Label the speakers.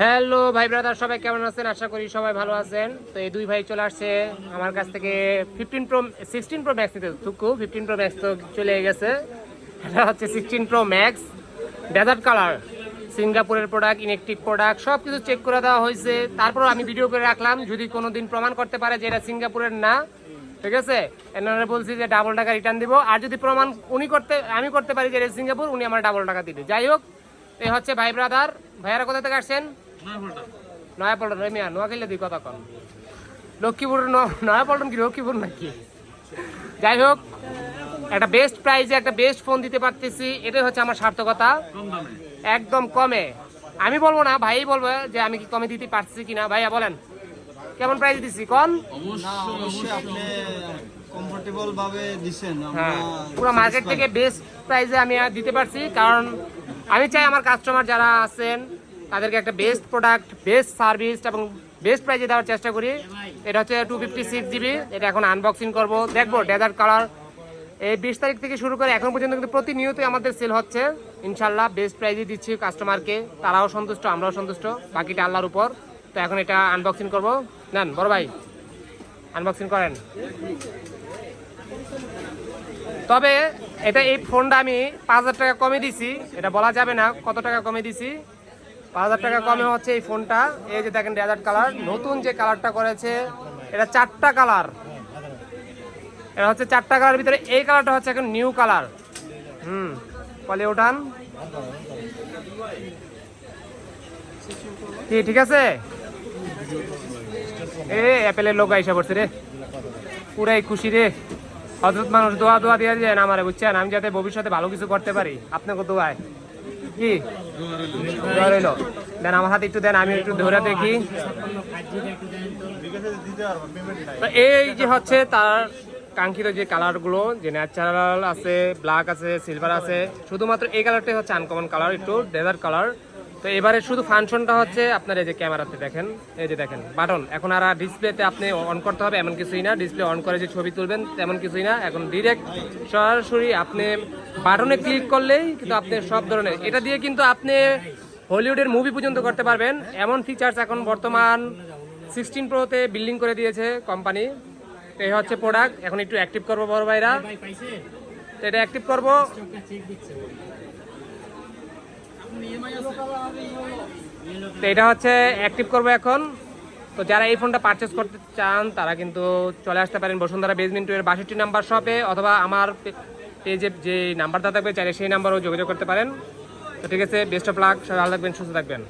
Speaker 1: Hello ভাই brother, সবাই কেমন আছেন? আশা করি সবাই ভালো আছেন। তো এই দুই ভাই চলে আসছে আমার কাছ থেকে fifteen pro sixteen pro max নিতে থুকু ফিফটিন প্রো ম্যাক্স তো চলে গেছে। এটা হচ্ছে sixteen pro max desert colour সিঙ্গাপুরের প্রোডাক্ট ইলেকট্রিক প্রোডাক্ট সব কিছু চেক করে দেওয়া হয়েছে। তারপর আমি ভিডিও করে রাখলাম, যদি কোনো দিন প্রমাণ করতে পারে যে এটা সিঙ্গাপুরের না, ঠিক আছে? এনারা বলছি যে ডাবল টাকা রিটার্ন দিব। আর যদি প্রমাণ উনি করতে, আমি করতে পারি যে সিঙ্গাপুর, উনি আমার ডাবল টাকা দিবে। যাই হোক এই হচ্ছে ভাই ব্রাদার ভাইয়ারা কোথা থেকে আসছেন? নয়াপল্টন। ওই মিয়া নোয়াখালী দিই কথা কন। লক্ষ্মীপুর ন- নয়াপল্টন কি লক্ষ্মীপুর নাকি? যাই হোক একটা বেস্ট প্রাইজে একটা বেস্ট ফোন দিতে পারতেছি এটাই হচ্ছে আমার সার্থকতা। একদম কমে। আমি বলব না ভাই বলব যে আমি কি কমে দিতে পারছি কিনা। ভাইয়া বলেন কেমন প্রাইস দিচ্ছি কন?
Speaker 2: অবশ্যই আপনি কমফোর্টেবল ভাবে দিছেন।
Speaker 1: হ্যাঁ
Speaker 2: আমরা
Speaker 1: পুরো মার্কেট থেকে বেস্ট প্রাইসে আমি আর দিতে পারছি কারণ আমি চাই আমার কাস্টমার যারা আছেন, তাদেরকে একটা বেস্ট প্রোডাক্ট বেস্ট সার্ভিস এবং বেস্ট প্রাইসে দেওয়ার চেষ্টা করি। এটা হচ্ছে টু ফিফটি সিক্স জিবি এটা এখন আনবক্সিং করব। দেখব ডেজার্ট কালার এই বিশ তারিখ থেকে শুরু করে এখন পর্যন্ত কিন্তু প্রতিনিয়তই আমাদের সেল হচ্ছে। ইনশাল্লাহ বেস্ট প্রাইজে দিচ্ছি কাস্টমারকে তারাও সন্তুষ্ট, আমরাও সন্তুষ্ট, বাকিটা আল্লাহর উপর। তো এখন এটা আনবক্সিং করব। নেন, বড় ভাই আনবক্সিং করেন। তবে এটা এই ফোনটা আমি পাঁচ হাজার টাকা কমে দিছি। এটা বলা যাবে না কত টাকা কমে দিছি। পাঁচ হাজার টাকা কমে হচ্ছে এই ফোনটা। এই যে দেখেন ডেজার্ট কালার নতুন যে কালারটা করেছে, এটা চারটা কালার এটা হচ্ছে চারটা কালার ভিতরে। এই কালারটা হচ্ছে এখন নিউ কালার হুম কলে ওঠান। কি, ঠিক আছে? এ অ্যাপেলের লোক আইসা পড়ছে রে। পুরাই খুশি রে। হজরত মানুষ দোয়া দোয়া দিয়ে যায় না আমার, বুঝছেন? আমি যাতে ভবিষ্যতে ভালো কিছু করতে পারি। আপনাকে দোয়ায়। কি? দোয়া দেন আমার হাতে একটু দেন, আমি একটু ধরে দেখি। তো এই যে হচ্ছে তার কাঙ্ক্ষিত যে কালারগুলো, যে ন্যাচারাল আছে, ব্ল্যাক আছে, সিলভার আছে, শুধুমাত্র এই কালারটাই হচ্ছে আনকমন কালার একটু ডেজার্ট কালার তো এবারে শুধু ফাংশনটা হচ্ছে আপনার এই যে ক্যামেরাতে দেখেন, এই যে দেখেন বাটন এখন আর ডিসপ্লেতে আপনি অন করতে হবে, এমন কিছুই না। ডিসপ্লে অন করে যে ছবি তুলবেন, তেমন কিছুই না। এখন ডিরেক্ট সরাসরি আপনি বাটনে ক্লিক করলেই কিন্তু আপনি সব ধরনের এটা দিয়ে কিন্তু আপনি হলিউডের মুভি পর্যন্ত করতে পারবেন। এমন ফিচার্স এখন বর্তমান সিক্সটিন প্রোতে বিল্ডিং করে দিয়েছে কোম্পানি এই হচ্ছে প্রোডাক্ট এখন একটু অ্যাক্টিভ করব বড় ভাইরা। তো এটা অ্যাক্টিভ করব। তো এটা হচ্ছে অ্যাক্টিভ করব এখন। তো যারা এই ফোনটা পারচেস করতে চান, তারা কিন্তু চলে আসতে পারেন বসুন্ধরা বেজমিন টু এর বাষট্টি নাম্বার শপে অথবা আমার পেজে যে নাম্বারটা থাকবে, চাইলে সেই নাম্বারও যোগাযোগ করতে পারেন। তো ঠিক আছে বেস্ট অফ লাক সবাই ভালো থাকবেন, সুস্থ থাকবেন।